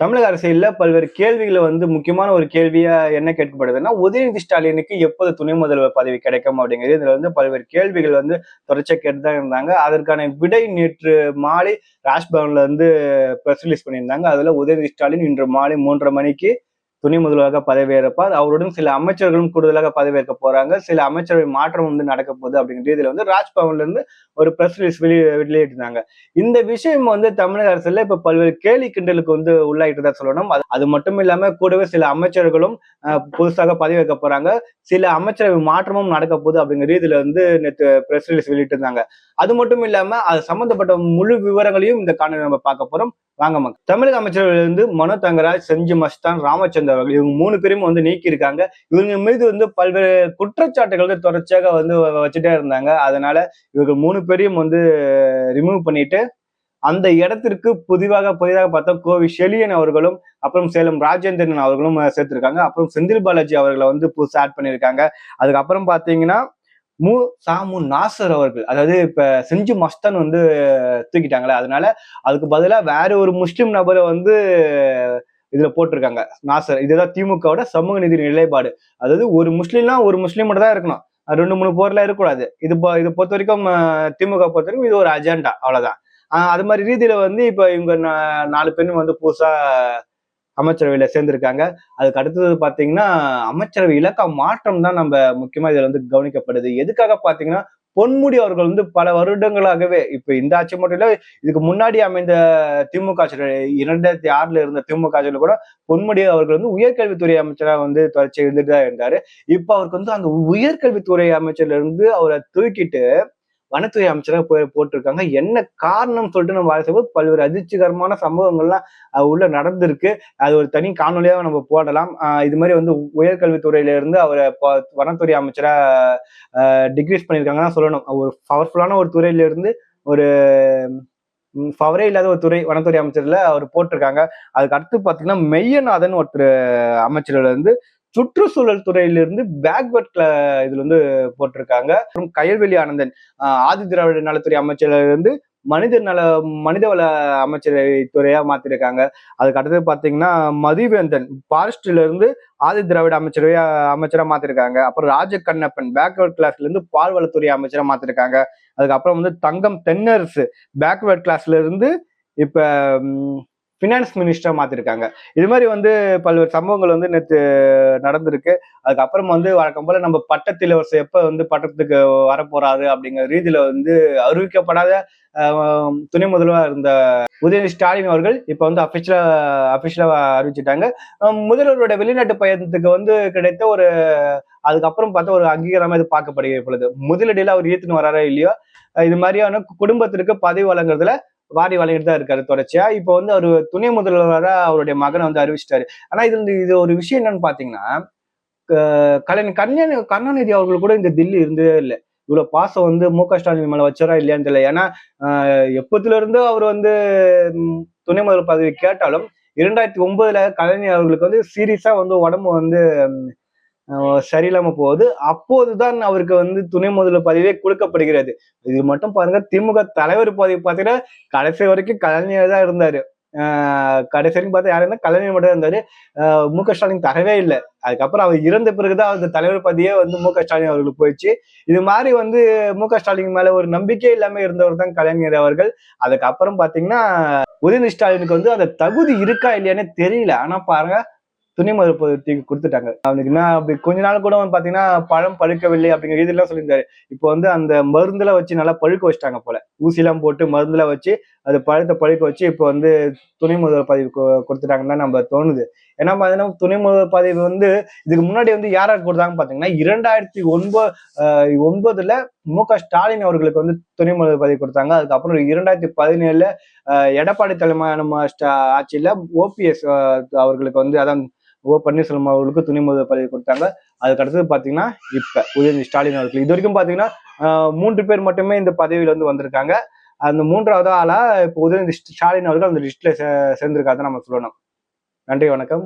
தமிழக அரசியலில் பல்வேறு கேள்விகளை வந்து முக்கியமான ஒரு கேள்வியா என்ன கேட்கப்படுதுன்னா உதயநிதி ஸ்டாலினுக்கு எப்போது துணை முதல்வர் பதவி கிடைக்கும் அப்படிங்கிறது. இதுல வந்து பல்வேறு கேள்விகள் வந்து தொடர்ச்சியா கேட்டுதான் இருந்தாங்க. அதற்கான விடை நேற்று மாலை ராஜ்பவன்ல வந்து ப்ரெஸ் ரிலீஸ் பண்ணியிருந்தாங்க. அதுல உதயநிதி ஸ்டாலின் இன்று மாலை மூன்றரை மணிக்கு துணை முதல்வராக பதவியேற்பார். அவருடன் சில அமைச்சர்களும் கூடுதலாக பதவியேற்க போறாங்க. சில அமைச்சரவை மாற்றம் வந்து நடக்க போகுது அப்படிங்கிற இதுல வந்து ராஜ்பவன்ல இருந்து ஒரு பிரஸ் ரிலீஸ் வெளியே வெளியிட்டிருந்தாங்க. இந்த விஷயம் வந்து தமிழக அரசுல இப்ப பல்வேறு கேலி கிண்டலுக்கு வந்து உள்ளாயிட்டு தான் சொல்லணும். அது- மட்டும் இல்லாம கூடவே சில அமைச்சர்களும் புதுசாக பதவி வைக்க போறாங்க. சில அமைச்சரவை மாற்றமும் நடக்க போகுது அப்படிங்கிற இதுல வந்து நேற்று பிரஸ் ரிலீஸ் வெளியிட்டிருந்தாங்க. அது மட்டும் இல்லாம அது சம்பந்தப்பட்ட முழு விவரங்களையும் இந்த காணொலி நம்ம பார்க்க போறோம். வாங்க மக்கள். தமிழக அமைச்சர்கள் வந்து மனோ தங்கராஜ் செஞ்சி மஸ்தான் ராமச்சந்திர வகையில் இவங்க மூணு பேரும் வந்து நீக்கியிருக்காங்க. இவங்க மீது வந்து பல்வேறு குற்றச்சாட்டுகள் வந்து தொடர்ச்சியாக வந்து வ- வச்சுட்டே இருந்தாங்க. அதனால இவர்கள் மூணு பேரையும் வந்து ரிமூவ் பண்ணிட்டு அந்த இடத்திற்கு புதிதாக புதிதாக பார்த்தா கோவி ஷெலியன் அவர்களும் அப்புறம் சேலம் ராஜேந்திரன் அவர்களும் சேர்த்திருக்காங்க. அப்புறம் செந்தில் பாலாஜி அவர்களை வந்து புதுசாக ஆட் பண்ணியிருக்காங்க. அதுக்கப்புறம் பார்த்தீங்கன்னா மு சாமு நாசர் அவர்கள் அதாவது இப்ப செஞ்சு மஸ்தான் வந்து தூக்கிட்டாங்களே அதனால அதுக்கு பதிலாக வேற ஒரு முஸ்லிம் நபரை வந்து இதுல போட்டிருக்காங்க. நாசர். இதுதான் திமுகவோட சமூக நீதி நிலைப்பாடு. அதாவது ஒரு முஸ்லீம்னா ஒரு முஸ்லீம் மட்டும் தான் இருக்கணும் ரெண்டு மூணு போர்ல இருக்கக்கூடாது. இது இது பொறுத்த வரைக்கும் திமுக பொறுத்த வரைக்கும் இது ஒரு அஜெண்டா அவ்வளவுதான். ஆஹ் அது மாதிரி ரீதியில வந்து இப்ப இவங்க நாலு பேரும் வந்து புதுசா அமைச்சரவையில சேர்ந்திருக்காங்க. அதுக்கு அடுத்தது பாத்தீங்கன்னா அமைச்சரவை இலக்கா மாற்றம் தான் நம்ம முக்கியமா இதுல வந்து கவனிக்கப்படுது. எதுக்காக பாத்தீங்கன்னா பொன்முடி அவர்கள் வந்து பல வருடங்களாகவே இப்ப இந்த ஆட்சி மட்டும் இல்ல இதுக்கு முன்னாடி அமைந்த திமுக ஆட்சியில் இரண்டாயிரத்தி ஆறுல இருந்த திமுக ஆட்சியில கூட பொன்முடி அவர்கள் வந்து உயர்கல்வித்துறை அமைச்சரா வந்து தொடர்ச்சி இருந்துட்டு தான் இருந்தாரு. இப்ப அவருக்கு வந்து அந்த உயர்கல்வித்துறை அமைச்சர்ல இருந்து அவரை தூக்கிட்டு வனத்துறை அமைச்சராக போய் போட்டிருக்காங்க. என்ன காரணம் சொல்லிட்டு நம்ம ஆலோசிக்கும் பல்வேறு அதிர்ச்சிகரமான சம்பவங்கள்லாம் உள்ள நடந்திருக்கு. அது ஒரு தனி காணொலியாக நம்ம போடலாம். இது மாதிரி வந்து உயர்கல்வித்துறையில இருந்து அவரை வனத்துறை அமைச்சரா டிகிரீஸ் பண்ணியிருக்காங்கன்னா சொல்லணும். ஒரு பவர்ஃபுல்லான ஒரு துறையில இருந்து ஒரு பவரே இல்லாத ஒரு துறை வனத்துறை அமைச்சர்ல அவர் போட்டிருக்காங்க. அதுக்கு அடுத்து பாத்தீங்கன்னா மெய்யநாதன் ஒருத்தர் அமைச்சர்ல இருந்து சுற்றுச்சூழல் துறையிலிருந்து பேக்வர்ட் இதுல வந்து போட்டிருக்காங்க. அப்புறம் கயல்வெளி ஆனந்தன் ஆதி திராவிட நலத்துறை அமைச்சர்ல இருந்து மனித நல மனிதவள அமைச்சரை துறையா மாத்திருக்காங்க. அதுக்கு அடுத்தது பாத்தீங்கன்னா மதிவேந்தன் ஃபாரஸ்ட்ல இருந்து ஆதி திராவிட அமைச்சரவையா அமைச்சரா மாத்திருக்காங்க. அப்புறம் ராஜ கண்ணப்பன் பேக்வர்ட் கிளாஸ்ல இருந்து பால்வளத்துறை அமைச்சரா மாத்திருக்காங்க. அதுக்கப்புறம் வந்து தங்கம் தென்னரசு பேக்வர்ட் கிளாஸ்ல இருந்து இப்ப ஃபினான்ஸ் மினிஸ்டராக மாத்திருக்காங்க. இது மாதிரி வந்து பல்வேறு சம்பவங்கள் வந்து நேற்று நடந்திருக்கு. அதுக்கப்புறம் வந்து வழக்கம் போல் நம்ம பட்டத்தில் ஒரு எப்போ வந்து பட்டத்துக்கு வரப்போறாரு அப்படிங்கிற ரீதியில் வந்து அறிவிக்கப்படாத துணை முதல்வர் இருந்த உதயநிதி ஸ்டாலின் அவர்கள் இப்போ வந்து அஃபிஷியலாக அஃபிஷியலாக அறிவிச்சிட்டாங்க. முதல்வருடைய வெளிநாட்டு பயணத்துக்கு வந்து கிடைத்த ஒரு அதுக்கப்புறம் பார்த்தா ஒரு அங்கீகாரமாக இது பார்க்கப்படுகிறது பொழுது முதலடியில் அவர் ஈர்த்துன்னு வராரா இல்லையோ? இது மாதிரியான குடும்பத்திற்கு பதவி வழங்குறதுல வாரி வழங்கிட்டு தான் இருக்காரு தொடர்ச்சியா. இப்போ வந்து அவர் துணை முதல்வராக அவருடைய மகனை வந்து அறிவிச்சிட்டாரு. ஆனா இது வந்து இது ஒரு விஷயம் என்னன்னு பாத்தீங்கன்னா க- கலைஞர் கருணாநிதி கருணாநிதி அவர்கள் கூட இந்த தில்லி இருந்ததே இல்லை. இவ்வளவு பாசம் வந்து மு க ஸ்டாலின் மேல வச்சாரா இல்லையான்னு தெரியல. ஏன்னா எப்பத்துல இருந்து அவர் வந்து துணை முதல்வர் பதவி கேட்டாலும் இரண்டாயிரத்தி ஒன்பதுல கலைஞர் அவர்களுக்கு வந்து சீரியஸா வந்து உடம்பு வந்து சரியில்லாம போகுது. அப்போதுதான் அவருக்கு வந்து துணை முதல்வர் பதவியே கொடுக்கப்படுகிறது. இது மட்டும் பாருங்க திமுக தலைவர் பதவி பார்த்தீங்கன்னா கடைசி வரைக்கும் கலைஞர் தான் இருந்தாரு. கடைசி வரைக்கும் பார்த்தா யாருன்னா கலைஞர் மட்டும் இருந்தாரு. மு க ஸ்டாலின் தரவே இல்லை. அதுக்கப்புறம் அவர் இறந்த பிறகுதான் அந்த தலைவர் பதவியே வந்து மு க ஸ்டாலின் அவர்களுக்கு போயிடுச்சு. இது மாதிரி வந்து மு க ஸ்டாலின் மேல ஒரு நம்பிக்கை இல்லாம இருந்தவர் தான் கலைஞர் அவர்கள். அதுக்கப்புறம் பாத்தீங்கன்னா உதயநிதி ஸ்டாலினுக்கு வந்து அந்த தகுதி இருக்கா இல்லையானே தெரியல. ஆனா பாருங்க துணை மறுப்பு தூக்கி கொடுத்துட்டாங்க. அவனுக்கு என்ன அப்படி கொஞ்ச நாள் கூட வந்து பாத்தீங்கன்னா பழம் பழுக்கவில்லை அப்படிங்கிற ரீதியெல்லாம் சொல்லியிருந்தாரு. இப்போ வந்து அந்த மருந்துல வச்சு நல்லா பழுக்க வச்சிட்டாங்க போல. ஊசிலாம் போட்டு மருந்துல வச்சு அது பழத்தை பழுக்க வச்சு இப்போ வந்து துணை முதல்வர் பதவி கொடுத்துட்டாங்கன்னு தான் நம்ம தோணுது. ஏன்னா பாத்தீங்கன்னா துணை முதல்வர் பதவி வந்து இதுக்கு முன்னாடி வந்து யார் யார் கொடுத்தாங்க பாத்தீங்கன்னா இரண்டாயிரத்தி ஒன்பது ஆஹ் ஒன்பதுல மு க ஸ்டாலின் அவர்களுக்கு வந்து துணை முதல்வர் பதவி கொடுத்தாங்க. அதுக்கப்புறம் இரண்டாயிரத்தி பதினேழுல எடப்பாடி தலைமையான ஆட்சியில ஓபிஎஸ் அவர்களுக்கு வந்து அதான் ஓ பன்னீர்செல்வம் அவர்களுக்கு துணை முதல்வர் பதவி கொடுத்தாங்க. அதுக்கு அடுத்தது பாத்தீங்கன்னா இப்ப உதயநிதி ஸ்டாலின் அவர்கள். இது வரைக்கும் பாத்தீங்கன்னா மூன்று பேர் மட்டுமே இந்த பதவியில வந்து வந்திருக்காங்க. அந்த மூன்றாவது ஆளா இப்போ உதயநிதி ஸ்டாலின் அவர்கள் அந்த லிஸ்ட்ல சேர்ந்திருக்காதான் நம்ம சொல்லணும். நன்றி வணக்கம்.